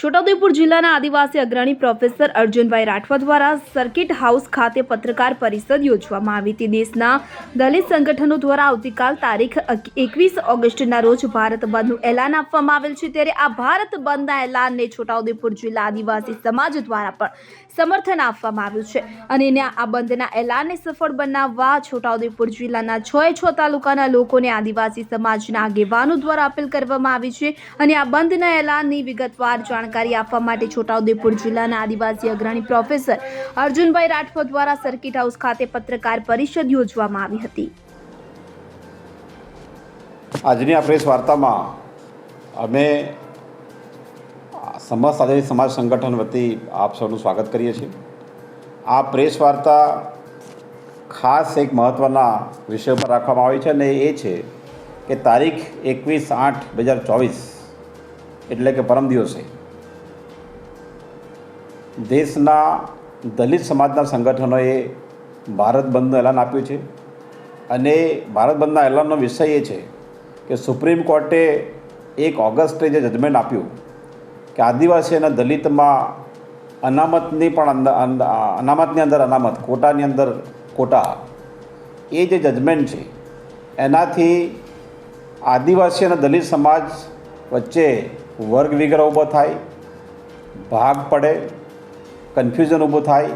છોટાઉદેપુર જિલ્લાના આદિવાસી અગ્રણી પ્રોફેસર અર્જુનભાઈ રાઠવા દ્વારા સર્કિટ હાઉસ ખાતે પત્રકાર પરિષદ યોજવામાં આવી હતી. દેશના દલિત સંગઠનો દ્વારા આવતીકાલ તારીખ એકવીસ ઓગસ્ટના રોજ ભારત બંધનું એલાન આપવામાં આવેલ છે. ત્યારે આ ભારત બંધના એલાનને છોટાઉદેપુર જિલ્લા આદિવાસી સમાજ દ્વારા પણ સમર્થન આપવામાં આવ્યું છે. અને આ બંધના એલાનને સફળ બનાવવા છોટાઉદેપુર જિલ્લાના છ છ તાલુકાના લોકોને આદિવાસી સમાજના આગેવાનો દ્વારા અપીલ કરવામાં આવી છે. અને આ બંધના એલાનની વિગતવાર જાણકારી આપવા માટે છોટાઉદેપુર જિલ્લાના આદિવાસી અગ્રણી પ્રોફેસર અર્જુનભાઈ રાઠવા દ્વારા સર્કિટ હાઉસ ખાતે પત્રકાર પરિષદ યોજવામાં આવી હતી. આજની આ પ્રેસ વાર્તામાં અમે સમાજ સાથે સમાજ સંગઠન વતી આપ સૌનું સ્વાગત કરીએ છીએ. આ પ્રેસ વાર્તા ખાસ એક મહત્ત્વના વિષય પર રાખવામાં આવી છે અને એ છે કે તારીખ એકવીસ આઠ બે હજાર ચોવીસ એટલે કે પરમ દિવસે દેશના દલિત સમાજના સંગઠનોએ ભારત બંધનું એલાન આપ્યું છે. અને ભારત બંધના એલાનનો વિષય એ છે કે સુપ્રીમ કોર્ટે એક ઓગસ્ટે જે જજમેન્ટ આપ્યું કે આદિવાસી અને દલિતમાં અનામતની પણ અંદર અનામતની અંદર અનામત, કોટાની અંદર કોટા, એ જે જજમેન્ટ છે, એનાથી આદિવાસી અને દલિત સમાજ વચ્ચે વર્ગ વિગ્રહ ઊભો થાય, ભાગ પડે કન્ફ્યુઝન ઊભું થાય,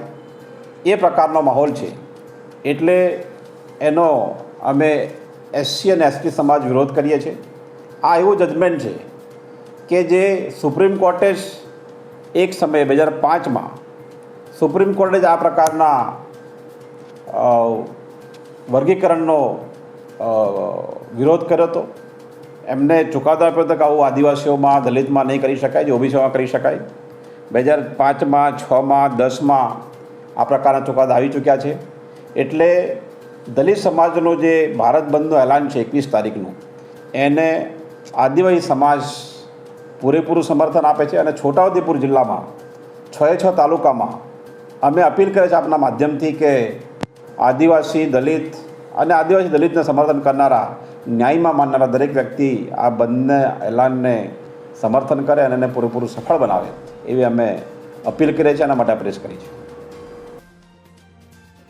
એ પ્રકારનો માહોલ છે. એટલે એનો અમે એસસી અને એસટી સમાજ વિરોધ કરીએ છીએ. આ એવું જજમેન્ટ છે કે જે સુપ્રીમ કોર્ટે જ એક સમયે બે હજાર પાંચમાં સુપ્રીમ કોર્ટે જ આ પ્રકારના વર્ગીકરણનો વિરોધ કર્યો હતો. એમને ચુકાદો આપ્યો હતો કે આવું આદિવાસીઓમાં, દલિતમાં નહીં કરી શકાય, જે ઓબીસીમાં કરી શકાય. બે હજાર પાંચમાં, છમાં, દસમાં આ પ્રકારના ચુકાદા આવી ચૂક્યા છે. એટલે દલિત સમાજનો જે ભારત બંધનું એલાન છે એકવીસ તારીખનું, એને આદિવાસી સમાજ પૂરેપૂરું સમર્થન આપે છે અને છોટાઉદેપુર જિલ્લામાં છ એ છ તાલુકામાં અમે અપીલ કરે છે આપના માધ્યમથી કે આદિવાસી દલિત અને આદિવાસી દલિતને સમર્થન કરનારા, ન્યાયમાં માનનારા દરેક વ્યક્તિ આ બંને એલાનને સમર્થન કરે અને એને પૂરેપૂરું સફળ બનાવે. એવી અમે અપીલ કરીએ છીએ એના માટે પ્રેસ કરી છે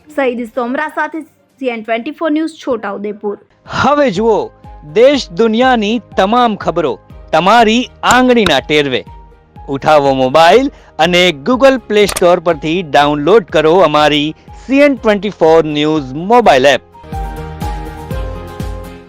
સઈદ સોમરા સાથે CN twenty four news Chhotaudepur. હવે જુઓ દેશ દુનિયાની તમામ ખબરો તમારી આંગળીના ટેરવે. ઉઠાવો મોબાઈલ અને ગૂગલ પ્લે સ્ટોર પરથી ડાઉનલોડ કરો અમારી CN twenty four news mobile app.